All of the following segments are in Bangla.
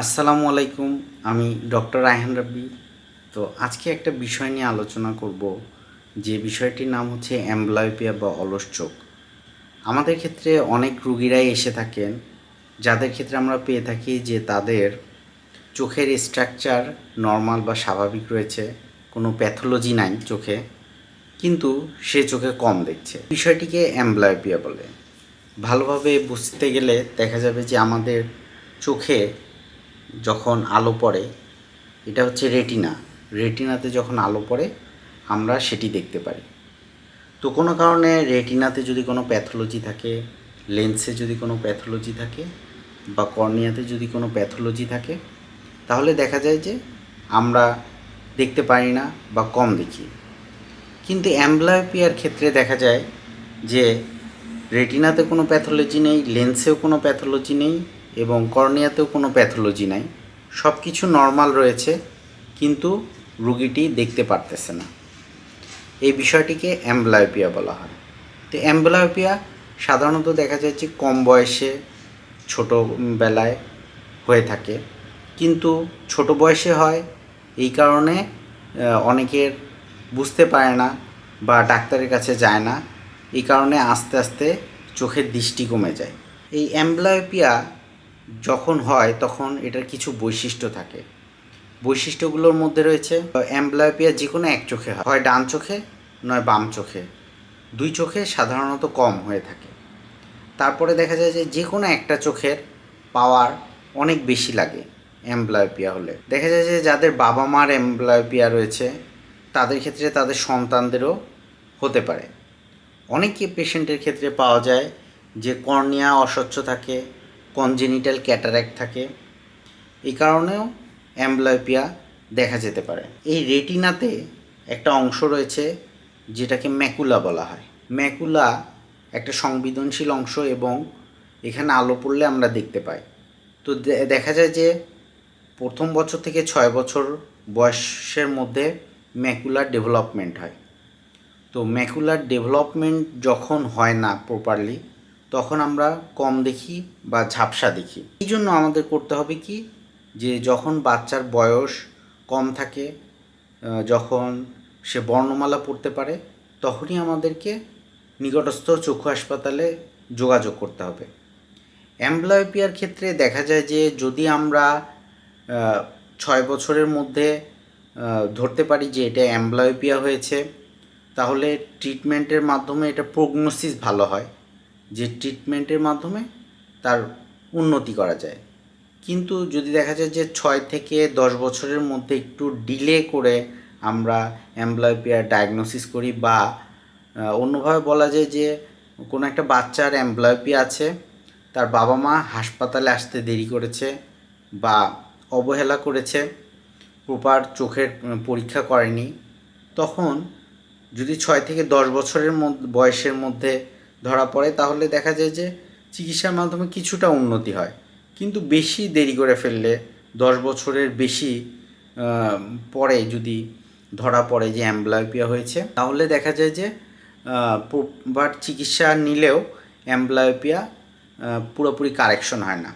আসসালামু আলাইকুম, আমি ডক্টর রায়হান রাব্বি। তো আজকে একটা বিষয় নিয়ে আলোচনা করব, যে বিষয়টির নাম হচ্ছে অ্যাম্বলাইপিয়া বা অলস চোখ। আমাদের ক্ষেত্রে অনেক রুগীরাই এসে থাকেন, যাদের ক্ষেত্রে আমরা পেয়ে থাকি যে তাদের চোখের স্ট্রাকচার নর্মাল বা স্বাভাবিক রয়েছে, কোনো প্যাথোলজি নাই চোখে, কিন্তু সে চোখে কম দেখছে। বিষয়টিকে অ্যাম্বলাইপিয়া বলে। ভালোভাবে বুঝতে গেলে দেখা যাবে যে আমাদের চোখে যখন আলো পড়ে, এটা হচ্ছে রেটিনা। রেটিনাতে যখন আলো পড়ে, আমরা সেটি দেখতে পারি। তো কোনো কারণে রেটিনাতে যদি কোনো প্যাথোলজি থাকে, লেন্সে যদি কোনো প্যাথোলজি থাকে, বা কর্নিয়াতে যদি কোনো প্যাথোলজি থাকে, তাহলে দেখা যায় যে আমরা দেখতে পারি না বা কম দেখি। কিন্তু অ্যাম্বলায়োপিয়ার ক্ষেত্রে দেখা যায় যে রেটিনাতে কোনো প্যাথোলজি নেই, লেন্সেও কোনো প্যাথোলজি নেই এবং কর্নিয়াতেও কোনো প্যাথোলজি নাই। সব কিছু নর্মাল রয়েছে, কিন্তু রুগীটি দেখতে পারতেছে না। এই বিষয়টিকে অ্যাম্বলায়োপিয়া বলা হয়। তো অ্যাম্বলায়োপিয়া সাধারণত দেখা যায় যে কম বয়সে ছোটো বেলায় হয়ে থাকে। কিন্তু ছোট বয়সে হয় এই কারণে অনেকের বুঝতে পারে না বা ডাক্তারের কাছে যায় না। এই কারণে আস্তে আস্তে চোখের দৃষ্টি কমে যায়। এই অ্যাম্বলায়োপিয়া যখন হয় তখন এটার কিছু বৈশিষ্ট্য থাকে। বৈশিষ্ট্যগুলোর মধ্যে রয়েছে অ্যাম্বলায়োপিয়া যে কোনো এক চোখে হয়। ডান চোখে, নয় বাম চোখে। দুই চোখে সাধারণত কম হয়ে থাকে। তারপরে দেখা যায় যে যে কোনো একটা চোখের পাওয়ার অনেক বেশি লাগে অ্যাম্বলায়োপিয়া হলে। দেখা যায় যে যাদের বাবা মার অ্যাম্বলায়োপিয়া রয়েছে, তাদের ক্ষেত্রে তাদের সন্তানদেরও হতে পারে। অনেক পেশেন্টের ক্ষেত্রে পাওয়া যায় যে কর্নিয়া অস্বচ্ছ থাকে কনজেনিটাল ক্যাটারাক্ট থাকে। এই কারণেও অ্যাম্বলায়োপিয়া দেখা যেতে পারে। এই রেটিনাতে একটা অংশ রয়েছে যেটাকে ম্যাকুলা বলা হয়। ম্যাকুলা একটা সংবেদনশীল অংশ এবং এখানে আলো পড়লে আমরা দেখতে পাই। তো দেখা যায় যে প্রথম বছর থেকে ছয় বছর বয়সের মধ্যে ম্যাকুলার ডেভেলপমেন্ট হয়। তো ম্যাকুলার ডেভেলপমেন্ট যখন হয় না প্রপারলি তখন আমরা কম দেখি বা ঝাপসা দেখি। এই জন্য আমাদের করতে হবে কি? যে যখন বাচ্চার বয়স কম থাকে যখন সে বর্ণমালা পড়তে পারে, তখনই আমাদেরকে নিকটস্থ চক্ষু হাসপাতালে যোগাযোগ করতে হবে। অ্যাম্বলায়োপিয়ার ক্ষেত্রে দেখা যায় যে যদি আমরা ছয় বছরের মধ্যে ধরতে পারি যে এটা অ্যাম্বলায়োপিয়া হয়েছে, তাহলে ট্রিটমেন্টের মাধ্যমে এটা প্রগনোসিস ভালো হয়। যে ট্রিটমেন্টের মাধ্যমে তার উন্নতি করা যায়। কিন্তু যদি দেখা যায় যে ছয় থেকে দশ বছরের মধ্যে একটু ডিলে করে আমরা অ্যাম্বলায়োপিয়া ডায়াগনোসিস করি বা অন্যভাবে বলা যায় যে কোনো একটা বাচ্চার অ্যাম্বলায়োপিয়া আছে, তার বাবা মা হাসপাতালে আসতে দেরি করেছে বা অবহেলা করেছে প্রপার চোখের পরীক্ষা করেনি, তখন যদি ছয় থেকে দশ বছরের বয়সের মধ্যে ধরা পড়ে, তাহলে দেখা যায় যে চিকিৎসার মাধ্যমে কিছুটা উন্নতি হয়। কিন্তু বেশি দেরি করে ফেললে, দশ বছরের বেশি পরে যদি ধরা পড়ে যে অ্যাম্বলায়োপিয়া হয়েছে, তাহলে দেখা যায় যে প্রপার চিকিৎসা নিলেও অ্যাম্বলায়োপিয়া পুরোপুরি কারেকশন হয় না।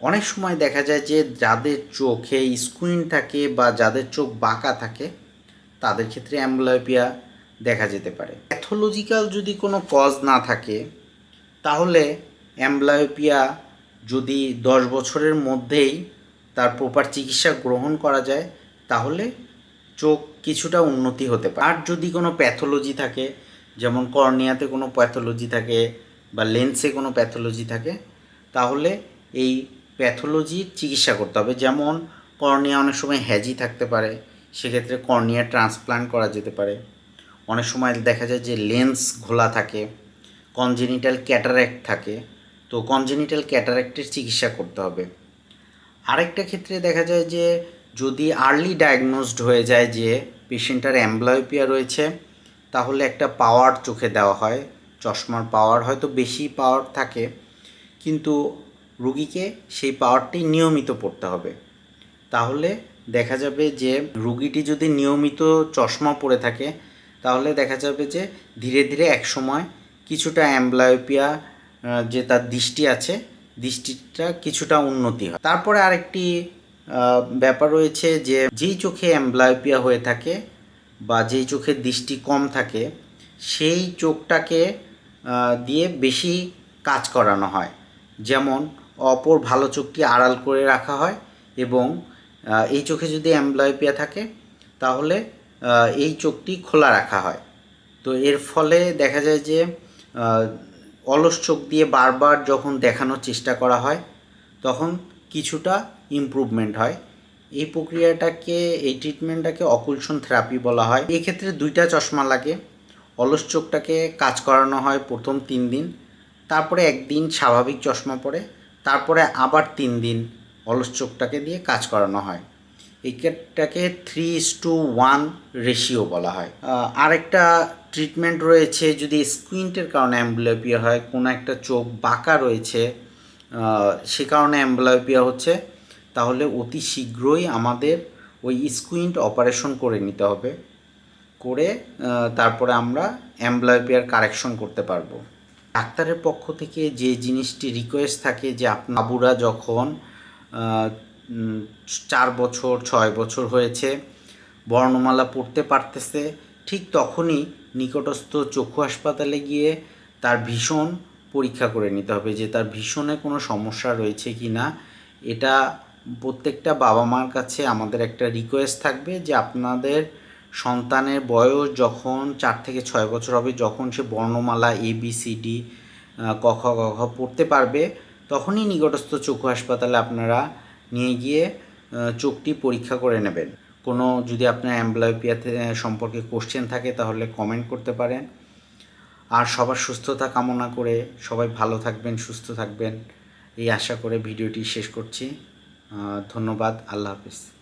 অনেক সময় দেখা যায় যে যাদের চোখে স্কুইন থাকে বা যাদের চোখ বাঁকা থাকে, তাদের ক্ষেত্রে অ্যাম্বলায়োপিয়া দেখা যেতে পারে। প্যাথোলজিক্যাল যদি কোনো কজ না থাকে, তাহলে অ্যাম্বলায়োপিয়া যদি দশ বছরের মধ্যেই তার প্রপার চিকিৎসা গ্রহণ করা যায়, তাহলে চোখ কিছুটা উন্নতি হতে পারে। আর যদি কোনো প্যাথোলজি থাকে, যেমন কর্নিয়াতে কোনো প্যাথোলজি থাকে বা লেন্সে কোনো প্যাথোলজি থাকে, তাহলে এই প্যাথোলজির চিকিৎসা করতে হবে। যেমন কর্নিয়া অনেক সময় হ্যাজি থাকতে পারে, সেক্ষেত্রে কর্নিয়া ট্রান্সপ্লান্ট করা যেতে পারে। অনেক সময় দেখা যায় যে লেন্স ঘোলা থাকে কনজেনিটাল ক্যাটারাক্ট থাকে, তো কনজেনিটাল ক্যাটারাক্টের চিকিৎসা করতে হবে। আরেকটা ক্ষেত্রে দেখা যায় যে যদি আর্লি ডায়াগনোসড হয়ে যায় যে পেশেন্টার অ্যাম্বলায়োপিয়া রয়েছে, তাহলে একটা পাওয়ার চোখে দেওয়া হয়, চশমার পাওয়ার হয়তো বেশি পাওয়ার থাকে, কিন্তু রুগীকে সেই পাওয়ারটি নিয়মিত পড়তে হবে। তাহলে দেখা যাবে যে রুগীটি যদি নিয়মিত চশমা পরে থাকে তাহলে দেখা যাবে যে ধীরে ধীরে এক সময় কিছুটা অ্যাম্বলায়োপিয়া যে তার দৃষ্টি আছে, দৃষ্টিটা কিছুটা উন্নতি হয়। তারপরে আরেকটি ব্যাপার রয়েছে যে যেই চোখে অ্যাম্বলাইপিয়া হয়ে থাকে বা যেই চোখের দৃষ্টি কম থাকে, সেই চোখটাকে দিয়ে বেশি কাজ করানো হয়। যেমন অপর ভালো চোখটি আড়াল করে রাখা হয় এবং এই চোখে যদি অ্যাম্বলাইপিয়া থাকে, তাহলে এই চোখটি খোলা রাখা হয়। তো এর ফলে দেখা যায় যে অলস চোখ দিয়ে বারবার যখন দেখানোর চেষ্টা করা হয়, তখন কিছুটা ইমপ্রুভমেন্ট হয়। এই প্রক্রিয়াটাকে, এই ট্রিটমেন্টটাকে অকুলশন থেরাপি বলা হয়। এক্ষেত্রে দুইটা চশমা লাগে। অলস চোখটাকে কাজ করানো হয় প্রথম তিন দিন, তারপরে একদিন স্বাভাবিক চশমা পরে, তারপরে আবার তিন দিন অলস চোখটাকে দিয়ে কাজ করানো হয়। এইটাকে three is to one ratio বলা হয়। আরেকটা ট্রিটমেন্ট রয়েছে, যদি স্কুইন্টের কারণে অ্যাম্বুলোপিয়া হয়, কোনো একটা চোখ বাঁকা রয়েছে সে কারণে অ্যাম্বুলোপিয়া হচ্ছে, তাহলে অতি শীঘ্রই আমাদের ওই স্কুইন্ট অপারেশন করে নিতে হবে, করে তারপরে আমরা অ্যাম্বুলোপিয়ার কারেকশন করতে পারব। ডাক্তারের পক্ষ থেকে যে জিনিসটি রিকোয়েস্ট থাকে যে আপ- বাবুরা যখন চার বছর, ছয় বছর হয়েছে। বর্ণমালা পড়তে পারতেছে। ঠিক তখনই নিকটস্থ চক্ষু হাসপাতালে গিয়ে তার ভীষণ পরীক্ষা করে নিতে হবে যে তার ভীষণে কোনো সমস্যা রয়েছে কি না। এটা প্রত্যেকটা বাবা মার কাছে আমাদের একটা রিকোয়েস্ট থাকবে যে আপনাদের সন্তানের বয়স যখন চার থেকে ছয় বছর হবে, যখন সে বর্ণমালা এ বি সি ডি ক, খ পড়তে পারবে, তখনই নিকটস্থ চক্ষু হাসপাতালে আপনারা নিয়ে গিয়ে চোখটি পরীক্ষা করে নেবেন। কোনো যদি আপনার অ্যাম্বলাইপিয়া সম্পর্কে কোশ্চেন থাকে, তাহলে কমেন্ট করতে পারেন। আর সবার সুস্থতা কামনা করে সবাই ভালো থাকবেন, সুস্থ থাকবেন। এই আশা করে ভিডিওটি শেষ করছি। ধন্যবাদ। আল্লাহ হাফিজ।